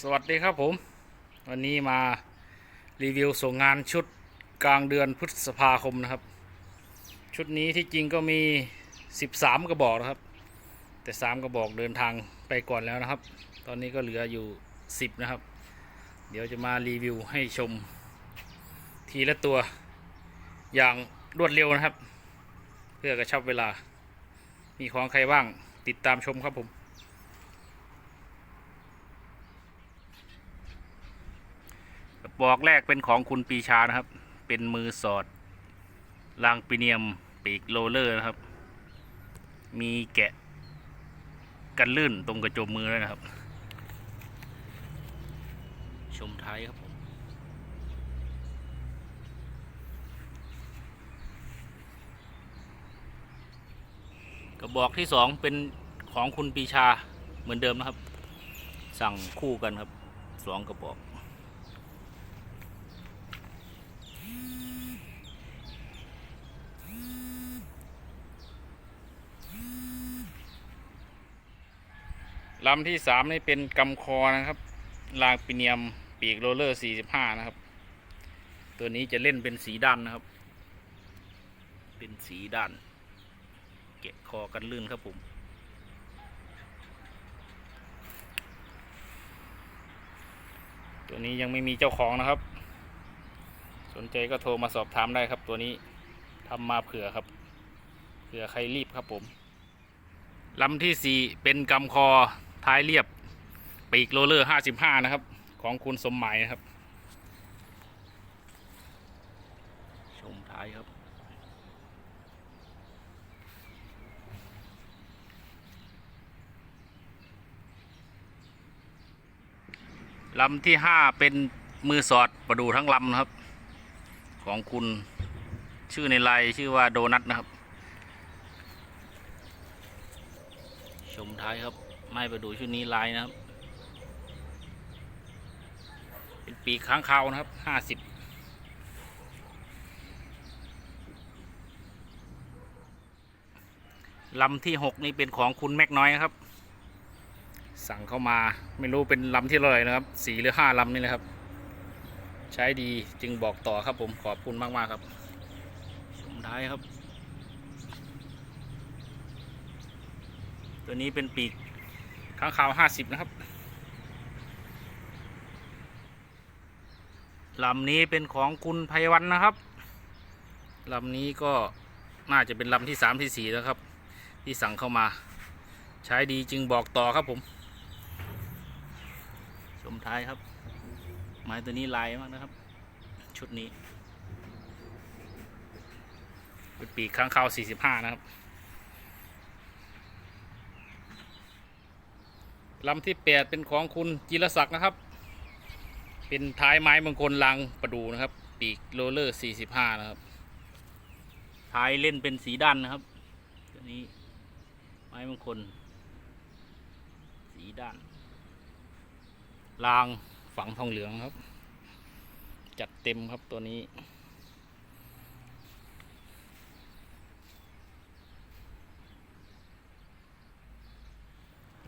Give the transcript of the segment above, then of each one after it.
สวัสดีครับผม วันนี้มารีวิวส่งงานชุดกลางเดือนพฤษภาคมนะครับ ชุดนี้ที่จริงก็มี 13 กระบอกนะครับ แต่ 3 กระบอกเดินทางไปก่อนแล้วนะครับ ตอนนี้ก็เหลืออยู่ 10 นะครับ เดี๋ยวจะมารีวิวให้ชมทีละตัวอย่างรวดเร็วนะครับ เพื่อกระชับเวลา มีของใครบ้างติดตามชมครับผม กระ บอกแรกเป็นของคุณปีชานะครับ เป็นมือสอดลางปีเนียมปีกโรเลอร์นะครับ มีแกะกันลื่นตรงกระจมมือด้วยนะครับ ชมท้ายครับผมกระบอกที่สองเป็นของคุณปีชาเหมือนเดิมนะครับ สั่งคู่กันครับสองกระบอก ลำที่สามนี่เป็นกำคอนะครับ ลางปีเนียมปีกโรลเลอร์ 45 นะครับ ตัวนี้จะเล่นเป็นสีดันนะครับ เป็นสีดันเกะคอกันลื่นครับผมตัวนี้ยังไม่มีเจ้าของนะครับ สนใจก็โทรมาสอบถามได้ครับ ตัวนี้ทำมาเผื่อครับ เผื่อใครรีบครับผมลำที่สี่เป็นกำคอ ท้ายเรียบ ปีกโรลเลอร์ห้าสิบห้านะครับ ของคุณสมหมายนะครับ ชมท้ายครับ ลำที่ห้าเป็นมือสอดประดูทั้งลำนะครับ ของคุณชื่อในไลน์ชื่อว่าโดนัทนะครับ ชมท้ายครับ ไม่ไปดูชุดนี้ลายนะครับ เป็นปีกค้างคาวนะครับห้าสิบลำที่หกนี่เป็นของคุณแม็กน้อยครับ สั่งเข้ามาไม่รู้เป็นลำที่เท่าไหร่นะครับสี่หรือห้าลำนี่แหละครับ ใช้ดีจึงบอกต่อครับผมขอบคุณมากๆครับชมท้ายครับ ตัวนี้เป็นปีก ข้างคาวห้าสิบนะครับลำนี้เป็นของคุณไพวันนะครับลำนี้ก็น่าจะเป็นลำที่สามที่สี่แล้วครับ ที่สั่งเข้ามา ใช้ดีจึงบอกต่อครับผม ชมท้ายครับ ไม้ตัวนี้ลายมากนะครับ ชุดนี้เป็นปีกข้างคาวสี่สิบห้านะครับ ลำที่แปดเป็นของคุณจิรศักดิ์นะครับ เป็นท้ายไม้มงคลลังประดูนะครับ ปีกโรลเลอร์ 45 นะครับ ท้ายเล่นเป็นสีด้านนะครับตัวนี้ไม้มงคล สีด้านรางฝังทองเหลืองครับ จัดเต็มครับตัวนี้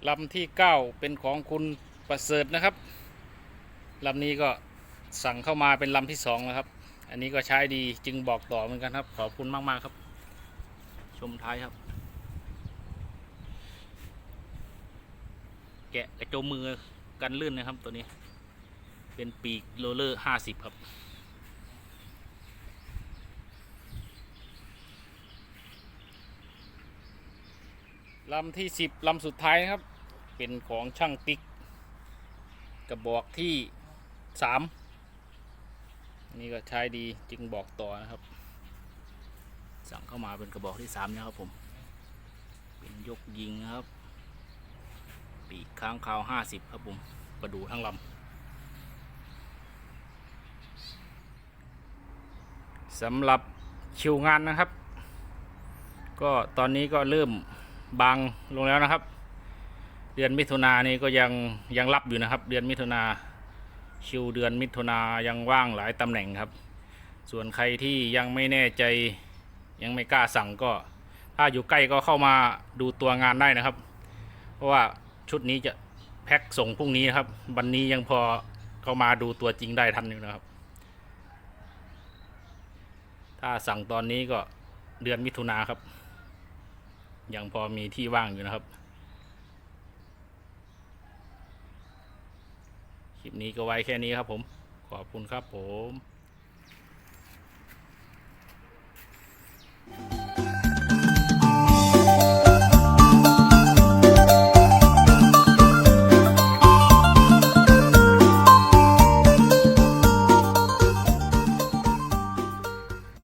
ลำที่เก้าเป็นของคุณประเสริฐนะครับลำนี้ก็สั่งเข้ามาเป็นลำที่สองแล้วครับ อันนี้ก็ใช้ดีจึงบอกต่อเหมือนกันครับ ขอบคุณมาก ๆ ครับ ชมท้ายครับ แกะกระโจมมือกันลื่นนะครับตัวนี้ เป็นปีกโรเลอร์ห้าสิบครับลำที่สิบลำสุดท้ายนะครับ เป็นของช่างติ๊ก กระบอกที่สามนี่ก็ใช้ดีจึงบอกต่อนะครับ สั่งเข้ามาเป็นกระบอกที่สามนะครับผม เป็นยกยิงนะครับ ปีกค้างคาวห้าสิบครับผมประดูทั้งลำสำหรับคิวงานนะครับ ก็ตอนนี้ก็เริ่มบางลงแล้วนะครับ เดือนมิถุนานี่ก็ยังยังรับอยู่นะครับ เดือนมิถุนาคิวเดือนมิถุนายังว่างหลายตำแหน่งครับ ส่วนใครที่ยังไม่แน่ใจยังไม่กล้าสั่งก็ ถ้าอยู่ใกล้ก็เข้ามาดูตัวงานได้นะครับ เพราะว่าชุดนี้จะแพ็คส่งพรุ่งนี้ครับ วันนี้ยังพอเข้ามาดูตัวจริงได้ทันอยู่นะครับ ถ้าสั่งตอนนี้ก็เดือนมิถุนาครับ ยังพอมีที่ว่างอยู่นะครับ คลิปนี้ก็ไว้แค่นี้ครับผม ขอบคุณครับผม